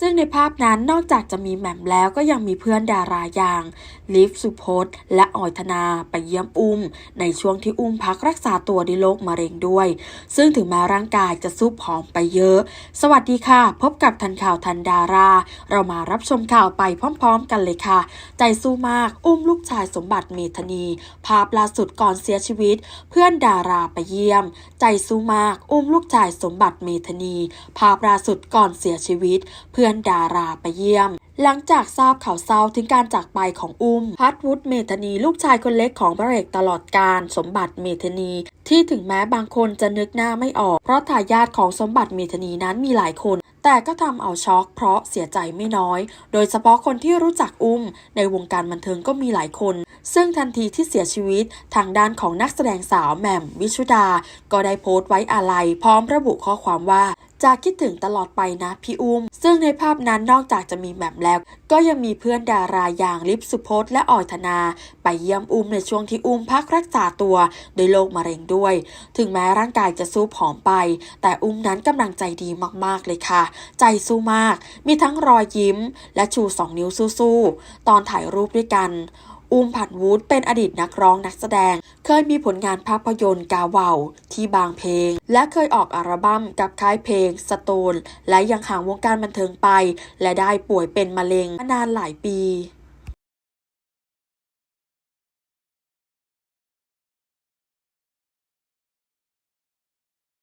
ซึ่งในภาพนั้นนอกจากจะมีแหม่มแล้วก็ยังมีเพื่อนดาราอย่าง ลิฟสุพจน์ และออยธนาไปเยี่ยมอุ้ม ในช่วงที่อุ้มพักรักษาตัวด้วยโรคมะเร็งด้วย ซึ่งถึงแม้ร่างกายจะซุบผอมไปเยอะ สวัสดีค่ะ พบกับทันข่าวทันดารา เรามารับชมข่าวไปพร้อมๆ กันเลยค่ะ ใจสู้มากอุ้มลูกชายสมบัติเมธนี ภาพล่าสุดก่อนเสียชีวิต เพื่อนดาราไปเยี่ยม ใจสู้มากอุ้มลูกชายสมบัติเมธนี ภาพล่าสุดก่อนเสียชีวิต เพื่อนดาราไปเยี่ยม หลังจากทราบข่าวเศร้าถึงการจากไปของอุ้ม พัทวุฒิเมธนีลูกชายคนเล็กของพระเอกตลอดการสมบัติเมธนีที่ถึงแม้บางคนจะนึกหน้าไม่ออก เพราะทายาทของสมบัติเมธนีนั้นมีหลายคน แต่ก็ทำเอาช็อกเพราะเสียใจไม่น้อย โดยเฉพาะคนที่รู้จักอุ้ม ในวงการบันเทิงก็มีหลายคน ซึ่งทันทีที่เสียชีวิตทางด้านของนักแสดงสาวแหม่มวิชุดา ก็ได้โพสต์ไว้อาลัยพร้อมระบุข้อความว่า จะคิดถึงตลอดไปนะพี่อุ้ม ซึ่งในภาพนั้นนอกจากจะมีแหม่มแล้ว ก็ยังมีเพื่อนดาราอย่างลิฟสุพจน์และออยธนา ไปเยี่ยมอุ้มในช่วงที่อุ้มพักรักษาตัวโดยโรคมะเร็งด้วย ถึงแม้ร่างกายจะสู้ผอมไป แต่อุ้มนั้นกำลังใจดีมากๆเลยค่ะ ใจสู้มาก มีทั้งรอยยิ้ม และชูสองนิ้วสู้ๆตอนถ่ายรูปด้วยกัน อุ้มผัดวูดเป็นอดีตนักร้องนักแสดง เคยมีผลงานภาพยนตร์กาเวาที่บางเพลง และเคยออกอัลบั้มกับค่ายเพลงสโตนและยังห่างวงการบันเทิงไป และได้ป่วยเป็นมะเร็งมานานหลายปี